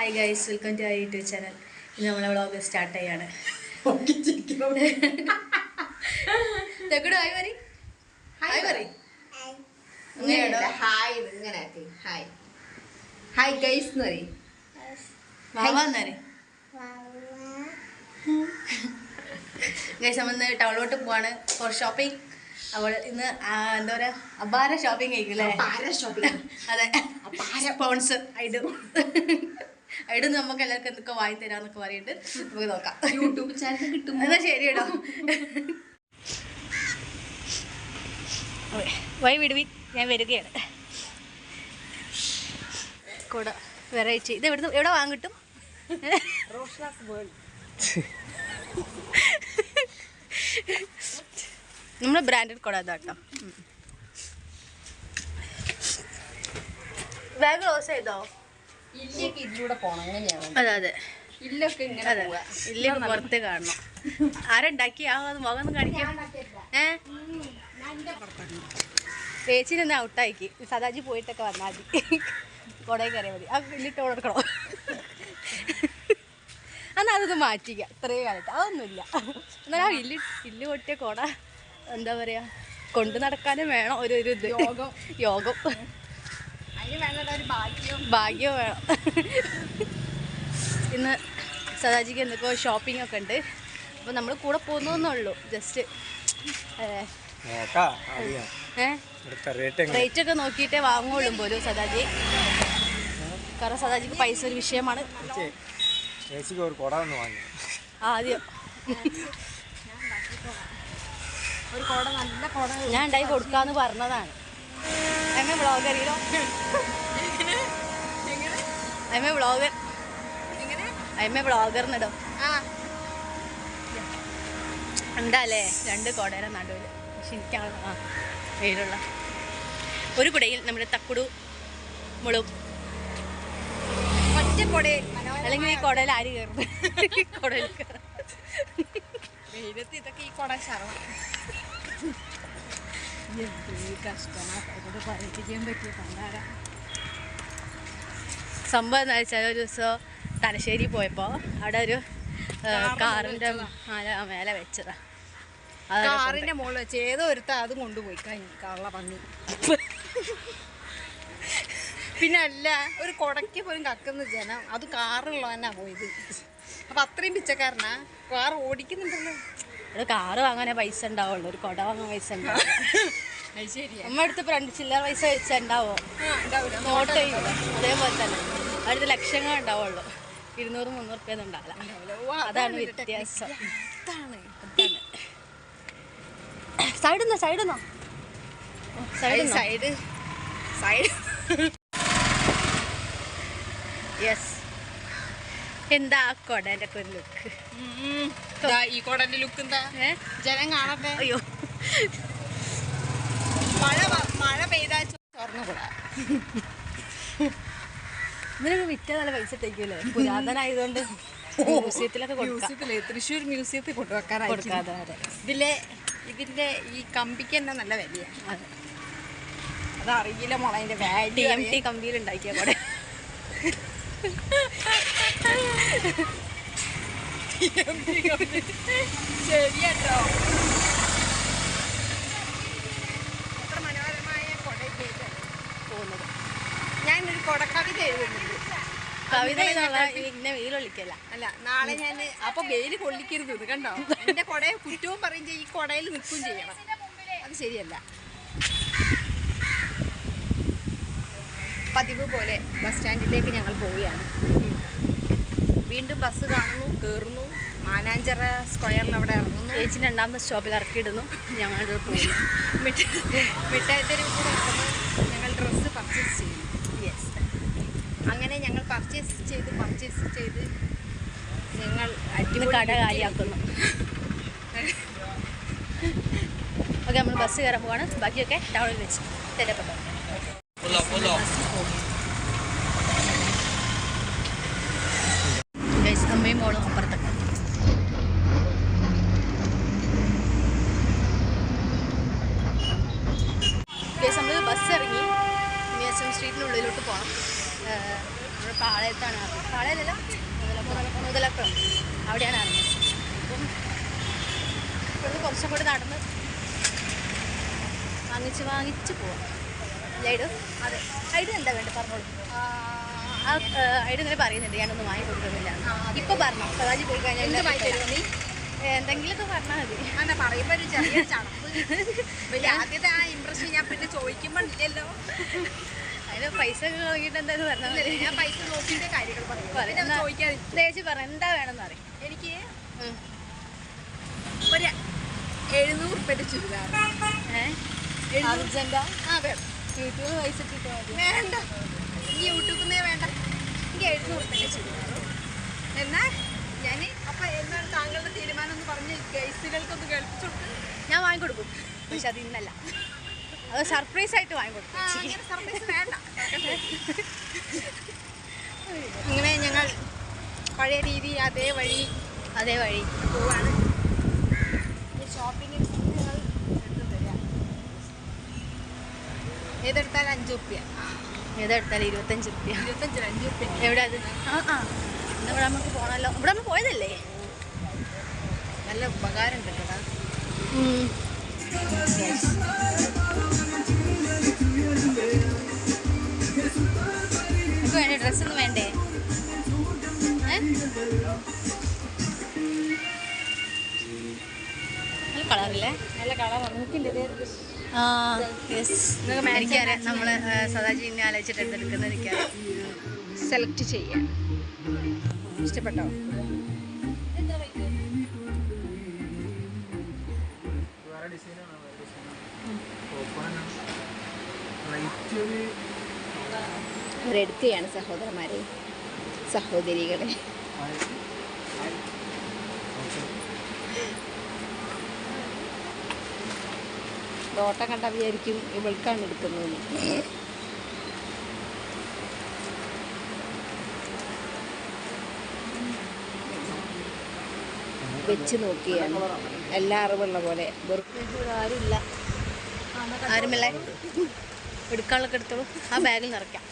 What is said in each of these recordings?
Hi guys welcome to YouTube channel ഇന്ന് നമ്മളെ vlog start ചെയ്യാണ്. തെക്കട് ഹായ് പറ ഹായ് പറ ഹായ് ഇങ്ങനെ ഹായ് ഹായ് ഗൈസ് എന്ന് പറയും വാവാന്നേരെ ഗൈസ് നമ്മൾ ഇന്ന് ടൗണിലോട്ട് പോവാണ്. ഫോർ ഷോപ്പിംഗ് അവൾ ഇന്ന് എന്താ പറയാ? അപാര ഷോപ്പിംഗ് ആയിരിക്കും അല്ലേ? അതെ ഷോപ്പിംഗ് അതെ. സ്പോൺസർ ഐഡു ഐഡു നമുക്ക് എല്ലാവർക്കും എന്തൊക്കെ വായി തരാന്നൊക്കെ പറയിട്ട് നമുക്ക് നോക്കാം. യൂട്യൂബ് ചാനൽ കിട്ടും. എന്നാ ശരി കേട്ടോ വൈ വിടുവി. ഞാൻ വരികയാണ്. കൂടെ വെറൈറ്റി. ഇത് എവിടുന്ന് എവിടെ വാങ്ങിട്ടും നമ്മുടെ ബ്രാൻഡഡ് കൂടെ അതാട്ടോ ബാഗ് ക്ലോസ് ചെയ്തോ? ഇല്ലൊക്കെ ഇതിലൂടെ പോണം അങ്ങനെയാണ്? അതെ അതെ. ഇല്ലൊക്കെ ഇങ്ങനെ ഇല്ലെങ്കിൽ പുറത്ത് കാണണം. ആരുണ്ടാക്കി? ആ മുഖം കാണിക്കാം. ഏ? ചേച്ചിനെ ഒന്ന് ഔട്ടാക്കി സദാജി പോയിട്ടൊക്കെ വന്നാൽ മതി. കുടയിൽ കയറിയാൽ മതി. ആ ഇല്ലിട്ട് കൊടുക്കണോ എന്നാൽ അതൊന്ന് മാറ്റിക്ക. ഇത്രയും കാലത്ത് അതൊന്നുമില്ല. എന്നാൽ ആ ഇല്ല് ഇല്ല് പൊട്ടിയ കുട എന്താ പറയുക കൊണ്ടു നടക്കാനും വേണം ഒരു ഒരു ഇത്. യോഗം. യോഗം. അതിന് വേണ്ട ഭാഗ്യം ഭാഗ്യം വേണം. ഇന്ന് സദാജിക്ക് എന്തൊക്കെയോ ഷോപ്പിംഗ് ഒക്കെ ഉണ്ട്. അപ്പോൾ നമ്മൾ കൂടെ പോകുന്നേ ജസ്റ്റ് റേറ്റ് ഒക്കെ നോക്കിയിട്ടേ വാങ്ങുള്ളൂ പോലും സദാജി. കാരണം സദാജിക്ക് പൈസ ഒരു വിഷയമാണ്. ആദ്യം. ഒരു കുട നല്ല കുട ഞാൻ ഉണ്ടായി കൊടുക്കാന്ന് പറഞ്ഞതാണ്. എമ്മ ബ്ലോഗറിലോ എമ്മ ബ്ലോഗർ എമ്മ ബ്ലോഗറിനിടോ ആ ഉണ്ടല്ലേ രണ്ട് കോടേര നടുവിൽ പക്ഷെ എനിക്കാണ് ആ. വെയിലുള്ള ഒരു കുടയിൽ നമ്മുടെ തക്കുടു മുളും. ഒറ്റ കൊടയിൽ. അല്ലെങ്കിൽ ഈ കുടയിൽ ആര് കയറും? കുടയിൽ കയറും. വെയിലത്ത് ഇതൊക്കെ ഈ കുട ശർമ്മ സംഭവം എന്താ വെച്ചാൽ ഒരു ദിവസം തലശ്ശേരി പോയപ്പോൾ അവിടെ ഒരു കാറിന്റെ കാറിന്റെ മേലെ വെച്ചതാ. കാറിന്റെ മുകളിൽ വെച്ച് ഏതോ ഒരുത്ത അത് കൊണ്ടുപോയി കഴിഞ്ഞു. കള്ള പന്നി. പിന്നെ അല്ല ഒരു കൊടയ്ക്ക് പോലും കക്കുന്ന ജനം. അത് കാറുള്ളവനാ പോയത്. അപ്പൊ അത്രയും പിച്ചക്കാരനാ. കാർ ഓടിക്കുന്നുണ്ടല്ലോ. ഒരു കാറ് വാങ്ങാനേ പൈസ ഉണ്ടാവുള്ളൂ. ഒരു കൊട വാങ്ങാൻ പൈസ ഉണ്ടാവും അമ്മ അടുത്ത് ഫ്രണ്ട് രണ്ട് ചില്ലറ പൈസ വെച്ചുണ്ടാവോ നോട്ട് അതേപോലെ തന്നെ. അടുത്ത് ലക്ഷങ്ങൾ ഉണ്ടാവുള്ളൂ. ഇരുന്നൂറ് മുന്നൂറ് റുപ്യ ഒന്നും ഉണ്ടാവില്ല. അതാണ് വ്യത്യാസം. നിന്നോ സൈഡ് നിന്നോ സൈഡിൽ സൈഡ് സൈഡ്. യെസ് എന്താ ആ കൊടേന്റെ ഒക്കെ ഒരു ലുക്ക് ഈ കൊടന്റെ ലുക്ക് എന്താ? ജനം കാണട്ടെ. അയ്യോ. മഴ മഴ പെയ്താ ചോർന്നു കൂടാ. ഇതിനൊക്കെ വിറ്റ നല്ല പൈസ ഇട്ടേക്കൂലേ പുരാതനായതുകൊണ്ട് മ്യൂസിയത്തിലൊക്കെ മ്യൂസിയത്തിൽ തൃശ്ശൂർ മ്യൂസിയത്തിൽ കൊണ്ടുവെക്കാനായി കൊടുക്കാതെ ഇതിലെ ഇതിന്റെ ഈ കമ്പിക്ക് തന്നെ നല്ല വിലയാണ് അതെ. അതറിയില്ല മോളെ അതിന്റെ കമ്പിയിൽ ഉണ്ടാക്കിയ കൂടെ. ശരിയട്ടോ എത്ര മനോഹരമായ കൊടയൊക്കെ പോകുന്നത് ഞാനൊരു കൊടക്കവിത എഴുതുന്നുണ്ട് കവിത വിളിക്കല്ല അല്ല നാളെ ഞാൻ അപ്പൊ വെയിൽ കൊള്ളിക്കരുത് കണ്ടോ? എന്റെ കൊടയെ കുറ്റവും പറയും ചെയ്യും ഈ കൊടയിൽ നിൽക്കുകയും ചെയ്യണം. അത് ശരിയല്ല. പതിവ് പോലെ ബസ് സ്റ്റാൻഡിലേക്ക് ഞങ്ങൾ പോവുകയാണ്. വീണ്ടും ബസ് കാണുന്നു കയറുന്നു മാനാഞ്ചിറ സ്ക്വയറിൽ അവിടെ ഇറങ്ങുന്നു. ചേച്ചി രണ്ടാമത്തെ സ്റ്റോപ്പിൽ ഇറക്കിയിടുന്നു. പോയി. പോകുന്നു മിഠായി തെരുവിൽ കൂടെ ഞങ്ങൾ ഡ്രസ്സ് പർച്ചേസ് ചെയ്യുന്നു. യെസ് അങ്ങനെ ഞങ്ങൾ പർച്ചേസ് ചെയ്ത് പർച്ചേസ് ചെയ്ത് ഞങ്ങൾ കട കാലിയാക്കുന്നു. ഓക്കെ നമ്മൾ ബസ് കയറാൻ പോവാണ്. ബാക്കിയൊക്കെ ടൗണിൽ വെച്ച്. തരപ്പെട്ടു ഗൈസ് അമ്മയും മോളും അപ്പുറത്തൊക്കെ നമ്മൾ ബസ് ഇറങ്ങി ഇനി എസ് എം സ്ട്രീറ്റിനുള്ളിലോട്ട് പോകണം നമ്മുടെ പാളയത്താണ് മുതലപ്പുറം മുതലപ്പുറം അവിടെയാണ് അറിഞ്ഞത് അപ്പം ഇവിടുന്ന് കുറച്ചും കൂടെ നടന്ന് വാങ്ങിച്ച് വാങ്ങിച്ച് പോവാം ലൈഡ് അതെ. ഐഡ് എന്താ വേണ്ടത് പറഞ്ഞോളൂ. ആ ഐഡ് ഇങ്ങനെ പറയുന്നുണ്ട് ഞാനൊന്നും വാങ്ങി കൊടുക്കുന്നില്ല ഇപ്പൊ പറഞ്ഞോ സദാജി പോയി കഴിഞ്ഞാൽ വാങ്ങി തരുമോ നീ? എന്തെങ്കിലുമൊക്കെ പറഞ്ഞാൽ മതി. അങ്ങനെ പറയുമ്പോ ഒരു ചെറിയ ചടപ്പ്. ആദ്യത്തെ ആ ഇമ്പ്രഷൻ ഞാൻ പിന്നെ ചോദിക്കുമ്പോൾ ഇല്ലല്ലോ. അതിന് പൈസ ഒക്കെ നോക്കിയിട്ട് എന്തായാലും പറഞ്ഞാൽ ഞാൻ പൈസ നോക്കിയിട്ട് കാര്യങ്ങൾ പറയും. ചേച്ചി പറ എന്താ വേണമെന്ന് പറയും. എനിക്ക് ഒരു എഴുന്നൂറ് ഉറുപ്പിയുടെ ചുരിദാർ. ഏഹ് അർജന്റ? ആ വേണം യൂട്യൂബ് പൈസ വേണ്ട. ഈ യൂട്യൂബിൽ നിന്നേ വേണ്ട. എനിക്ക് എഴുന്നൂറ് ഞാൻ അപ്പൊ എന്താണ് താങ്കളുടെ തീരുമാനം എന്ന് പറഞ്ഞ് ഗൈസുകൾക്കൊന്ന് കേൾപ്പിച്ചു ഞാൻ വാങ്ങിക്കൊടുക്കും പക്ഷെ അത് ഇന്നല്ല. അത് സർപ്രൈസ് ആയിട്ട് വാങ്ങിക്കൊടുക്കും അങ്ങനെ സർപ്രൈസ് വേണ്ട. ഇങ്ങനെ ഞങ്ങൾ പഴയ രീതി അതേ വഴി അതേ വഴി പോവാണ് ഷോപ്പിംഗ് ഞങ്ങൾ എടുത്ത് തരാം ഏതെടുത്താലും അഞ്ച് റുപ്യ ഏതെടുത്താലും ഇരുപത്തഞ്ച് റുപ്യ ഇരുപത്തഞ്ചിന് അഞ്ച് റുപ്യ എവിടെ അത്? ആ ആ. ഇവിടെ നമുക്ക് പോകണമല്ലോ ഇവിടെ നമ്മൾ പോയതല്ലേ? നല്ല ഉപകാരം കിട്ടടാ വേണ്ടേ ഡ്രസ്സൊന്നും വേണ്ടേ? നല്ല കളറില്ലേ? നല്ല കളർ നോക്കില്ലേ ആ യെസ് എനിക്കറിയാം നമ്മൾ ആലോചിച്ചിട്ട് എനിക്കറിയാം. സെലക്ട് ചെയ്യാം ഇഷ്ടപ്പെട്ടോ? അവരെടുക്കുകയാണ് സഹോദരന്മാരെ. സഹോദരികളെ ആയിരത്തി ഓക്കെ ഓട്ടം കണ്ട വിചാരിക്കും ഇവൾക്കാണ് എടുക്കുന്നത് വെച്ച് നോക്കിയാണ്. എല്ലാ അറിവുള്ള പോലെ. ആരുമില്ല. ആരുമില്ല. എടുക്കാനുള്ളൊക്കെ എടുത്തോളൂ ആ ബാഗിൽ നിറയ്ക്കാം.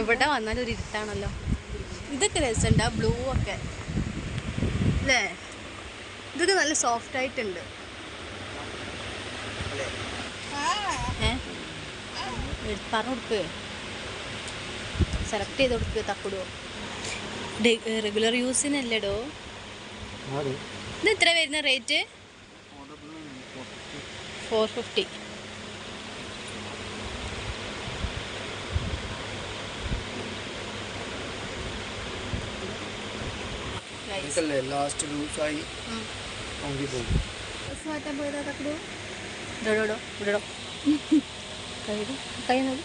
എവിടെ വന്നാലും ഒരു ഇരുട്ടാണല്ലോ. ഇതൊക്കെ രസമുണ്ട്. ആ ബ്ലൂ ഒക്കെ. അല്ലേ? ഇതൊക്കെ നല്ല സോഫ്റ്റ് ആയിട്ടുണ്ട് ഏ പറഞ്ഞു കൊടുക്ക് സെലക്ട് ചെയ്ത് കൊടുക്ക് തക്കുടോ റെഗുലർ യൂസിനല്ലേടോ ഇത് എത്ര വരുന്ന റേറ്റ് ഫോർ ഫിഫ്റ്റി ലാസ്റ്റ് ലൂസായി പോകും മാറ്റാൻ പോയതാ ഇടോ കൈ നോക്കി.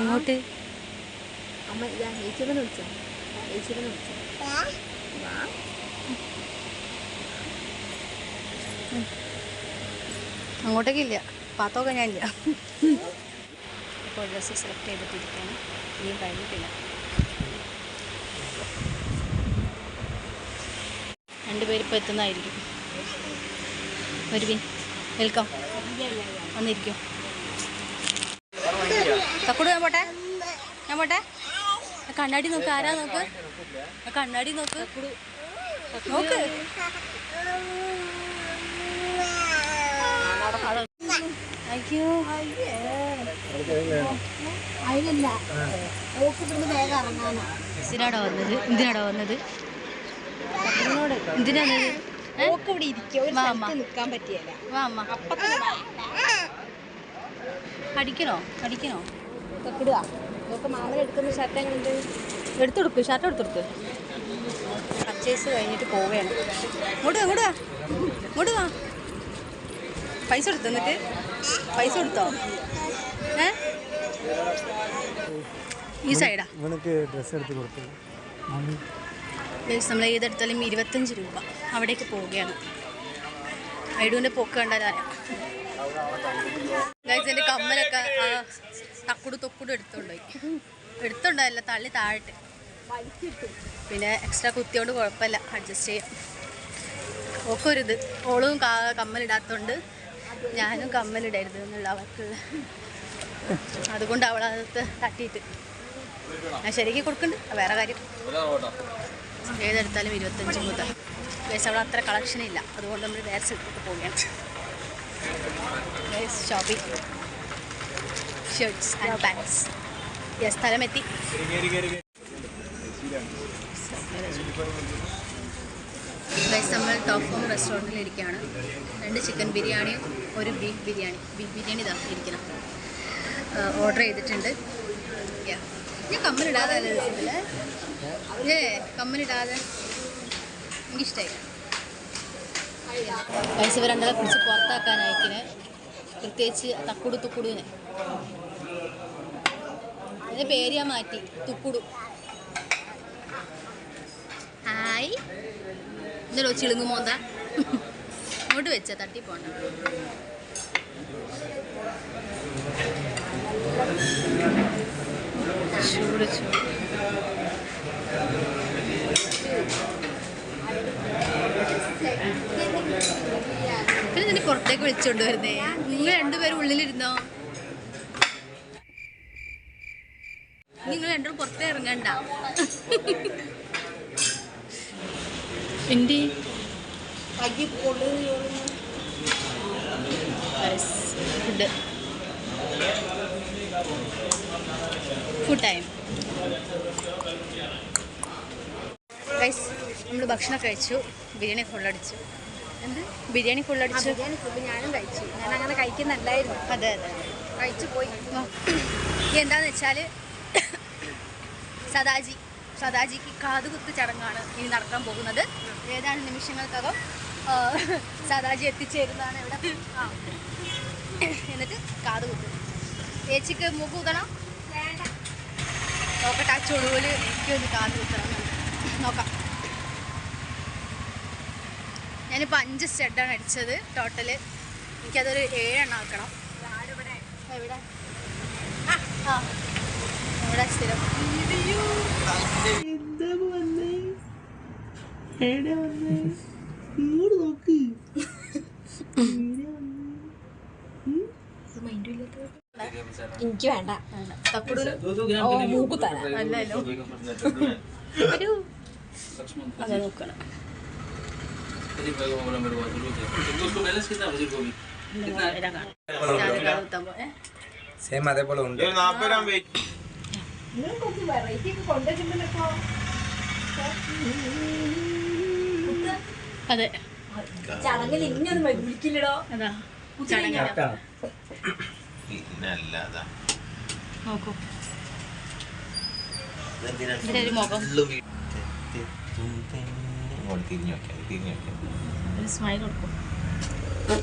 അങ്ങോട്ട് അമ്മ ഞാൻ ഏച്ചിനെ വിളിച്ചോ. ഏച്ചിനെ വിളിച്ചോ. അങ്ങോട്ടേക്ക് ഇല്ല. പാത്തൊക്കെ ഞാനില്ല ഇപ്പോൾ ഡ്രസ്സ് സെലക്ട് ചെയ്തിട്ടിരിക്കുകയാണ് ഇനിയും കഴിഞ്ഞിട്ടില്ല. രണ്ടുപേരും ഇപ്പോൾ എത്തുന്നതായിരിക്കും. വരുവിൻ വെൽക്കം. വന്നിരിക്കും. തക്കോട് ഞാൻ പോട്ടെ? ഞാൻ പോട്ടെ? കണ്ണാടി നോക്ക് ആരാ നോക്ക്? കണ്ണാടി നോക്ക്. നോക്ക്. അയ്യോ. എന്തിനാടാ വന്നത്? എന്തിനാടാ വന്നത്? എന്തിനാ വന്നത് ഏ? ഓക്ക് ഇവിടെ ഇരിക്കുക. ഒരു സ്ഥലത്ത് നിൽക്കാൻ പറ്റിയല്ല. വാ അമ്മ അടിക്കണോ അടിക്കണോ തൊക്കിടുക ഓക്ക് മാമല എടുക്കുന്ന ഷർട്ട് എങ്ങനെയുണ്ട്? എടുത്തു കൊടുക്ക് ഷർട്ട് എടുത്തു കൊടുക്ക് പർച്ചേസ് കഴിഞ്ഞിട്ട് പോവുകയാണ്. ഇങ്ങോട്ട് ഇങ്ങോട്ട് വാ. ഇങ്ങോട്ട് വാ. പൈസ കൊടുത്തു എന്നിട്ട് പൈസ കൊടുത്തോ? ഏ? ഈ സൈഡാ ഇവനക്ക് ഡ്രസ്സ് എടുത്ത് കൊടുത്തു. നമ്മൾ ഏതെടുത്താലും ഇരുപത്തഞ്ച് രൂപ അവിടേക്ക് പോവുകയാണ്. ഐഡുവിന്റെ പോക്ക് ഗൈസ് എന്റെ കമ്മലൊക്കെ തൊക്കുട് തൊക്കുടു എടുത്തുകൊണ്ടുപോയി എടുത്തുണ്ടായില്ല തള്ളി താഴട്ടെ. പിന്നെ എക്സ്ട്രാ കുത്തിയോണ്ട് കുഴപ്പമില്ല അഡ്ജസ്റ്റ് ചെയ്യാം. ഒക്കെ ഇത് ഓളും കമ്മലിടാത്തോണ്ട് ഞാനും കമ്മലിടരുത് എന്നുള്ള അവർക്കുള്ള അതുകൊണ്ട് അവളത് തട്ടിയിട്ട്. ഞാൻ ശരിക്കും കൊടുക്കുന്നുണ്ട് വേറെ കാര്യം. ഏതെടുത്താലും ഇരുപത്തഞ്ച് മുതൽ. ഗൈസ് അവിടെ അത്ര കളക്ഷൻ ഇല്ല. അതുകൊണ്ട് നമ്മൾ വേറെ സ്ഥലത്തേക്ക് പോവുകയാണ്. Guys shopping shirts and pants yes സ്ഥലമെത്തി. Guys നമ്മൾ ടോപ്പ് ഹോം റെസ്റ്റോറന്റിൽ ഇരിക്കുകയാണ്. രണ്ട് ചിക്കൻ ബിരിയാണിയും ഒരു ബീഫ് ബിരിയാണി. ബീഫ് ബിരിയാണി ഇതാ ഇരിക്കണം. ഓർഡർ ചെയ്തിട്ടുണ്ട്. Yeah. ഞാൻ കമ്മലിടാതെ ഏ കമ്മലിടാതെ എനിക്കിഷ്ടമായി പൈസ രണ്ടര പിടിച്ച് പുറത്താക്കാൻ അയക്കിന് പ്രത്യേകിച്ച് തക്കുടു തുക്കുടുവിനെ. അതിന്റെ പേര് ഞാൻ മാറ്റി. തുക്കുടു. ഹായ്. ഇന്നലെ ചിളുങ്ങുമോന്ത ഇങ്ങോട്ട് വെച്ച തട്ടി പോണ്ട. ചൂട് ചൂട് പിന്നെ നിന്നെ വിളിച്ചോണ്ട് വരുന്നേ നിങ്ങൾ രണ്ടുപേരും ഉള്ളിലിരുന്നോ? നിങ്ങൾ രണ്ടും പുറത്തേ ഇറങ്ങണ്ട നമ്മൾ ഫുഡ് ഫുഡ് ടൈം നമ്മൾ ഭക്ഷണം കഴിച്ചു. ബിരിയാണി ഫുള്ളടിച്ചു ബിരിയാണി ഫുള്ളടിച്ചു ബിരിയാണി ഫുൾ ഞാനും കഴിച്ചു. ഞാൻ അങ്ങനെ കഴിക്കുന്നുണ്ടായിരുന്നു. അതെ അതെ. കഴിച്ചു പോയി. എന്താന്ന് വെച്ചാൽ സദാജി സദാജിക്ക് കാതുകുത്ത് ചടങ്ങാണ് ഇനി നടക്കാൻ പോകുന്നത്. ഏതാനും നിമിഷങ്ങൾക്കകം സദാജി എത്തിച്ചേരുന്നതാണ് ഇവിടെ. എന്നിട്ട് കാതുകുത്ത് ചേച്ചിക്ക് കുത്തണം നോക്കട്ടെ ആ ചുടുവിൽ എനിക്കൊന്ന് കാത് കുത്തണം നോക്കാം ഞാനിപ്പോൾ അഞ്ച് സ്റ്റെഡാണ് അടിച്ചത് ടോട്ടൽ എനിക്കതൊരു ഏഴെണ്ണം ആക്കണം. എവിടെ? ആ ഇവിടെ സ്ഥിരം? എനിക്ക് വേണ്ട. തക്കുടു ഓ മൂക്ക് തരാം അല്ലല്ലോ. ഒരു അതെ നോക്കണം. സെയിം അതേപോലെ ഉണ്ട് അതെ ചടങ്ങിൽ വിളിക്കില്ലടോ അതാ നോക്കൂ മുഖം ഇങ്ങോട്ട് തിരിഞ്ഞു നോക്കിയാൽ തിരിഞ്ഞു നോക്കിയാൽ ഒരു സ്മൈൽ കൊടുക്കും.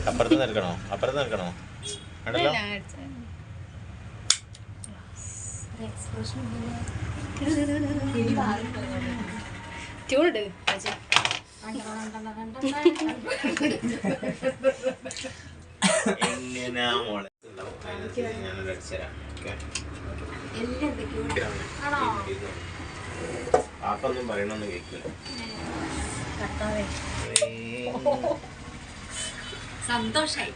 അപ്പുറത്ത് നിൽക്കണോ? അപ്പുറത്ത് നിൽക്കണോ? ഉണ്ടല്ലോ ട്യൂണിട് എങ്ങനെയാ മോളെ? ഞാനൊരു അടിച്ചുതരാം പാപ്പൊന്നും പറയണൊന്നും കേൾക്കില്ല സന്തോഷായി.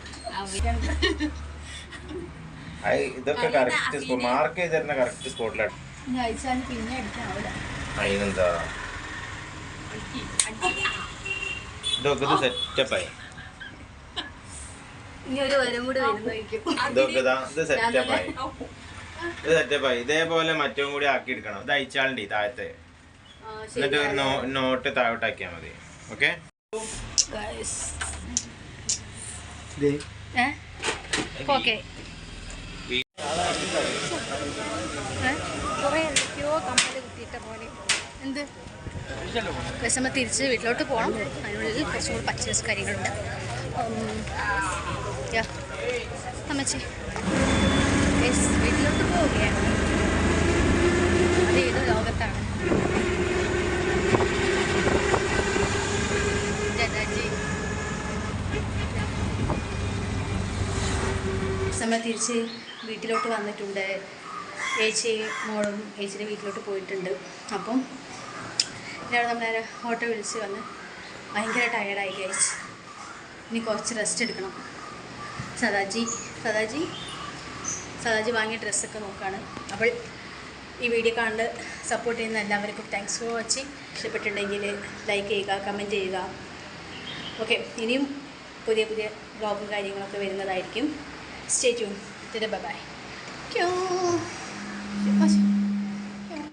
ഇതൊക്കെ കറക്റ്റ് സ്പോട്ട് മാർക്ക് ചെയ്ത് തരുന്ന കറക്റ്റ് സ്പോട്ടിലാണ് ഇനി അയച്ചാൽ പിന്നെ അതിനെന്താ? ഇതൊക്കെ സെറ്റപ്പായി ഇതാ സെറ്റപ്പായി ഇത് സെറ്റപ്പായി ഇതേപോലെ മറ്റവും കൂടി ആക്കി എടുക്കണം. ഇത് അയച്ചാളുണ്ട് താഴത്തെ. എന്നിട്ട് ഒരു നോട്ട് താഴോട്ടാക്കിയാൽ മതി. ഓക്കെ? ഓക്കെ? കുറെ എന്തൊക്കെയോ കമ്മൽ കുത്തിയിട്ട പോലെ. എന്ത്? നമ്മൾ തിരിച്ച് വീട്ടിലോട്ട് പോകണം അതിനുള്ളിൽ കുറച്ചുകൂടി പർച്ചേസ് കാര്യങ്ങളുണ്ട്. അമ്മച്ചി. വീട്ടിലോട്ട് പോവുകയാണ് അത് ഏതോ ലോകത്താണ് ദാദാജി നമ്മൾ തിരിച്ച് വീട്ടിലോട്ട് വന്നിട്ടുണ്ട്. ഏച്ചി മോളും ഏച്ചിയുടെ വീട്ടിലോട്ട് പോയിട്ടുണ്ട്. അപ്പം ഇതാണ് നമ്മളെ ഓട്ടോ വിളിച്ച് വന്ന് ഭയങ്കര ടയർഡായി കഴിച്ച് ഇനി കുറച്ച് റെസ്റ്റ് എടുക്കണം. സദാജി സദാജി സദാജി വാങ്ങിയ ഡ്രസ്സൊക്കെ നോക്കുകയാണ് അപ്പോൾ ഈ വീഡിയോ കണ്ട് സപ്പോർട്ട് ചെയ്യുന്ന എല്ലാവർക്കും താങ്ക്സ് ഫോർ വാച്ചിങ് ഇഷ്ടപ്പെട്ടിട്ടുണ്ടെങ്കിൽ ലൈക്ക് ചെയ്യുക കമന്റ് ചെയ്യുക. ഓക്കെ ഇനിയും പുതിയ പുതിയ ബ്ലോഗും കാര്യങ്ങളൊക്കെ വരുന്നതായിരിക്കും. Stay tuned. Bye bye. Tchau.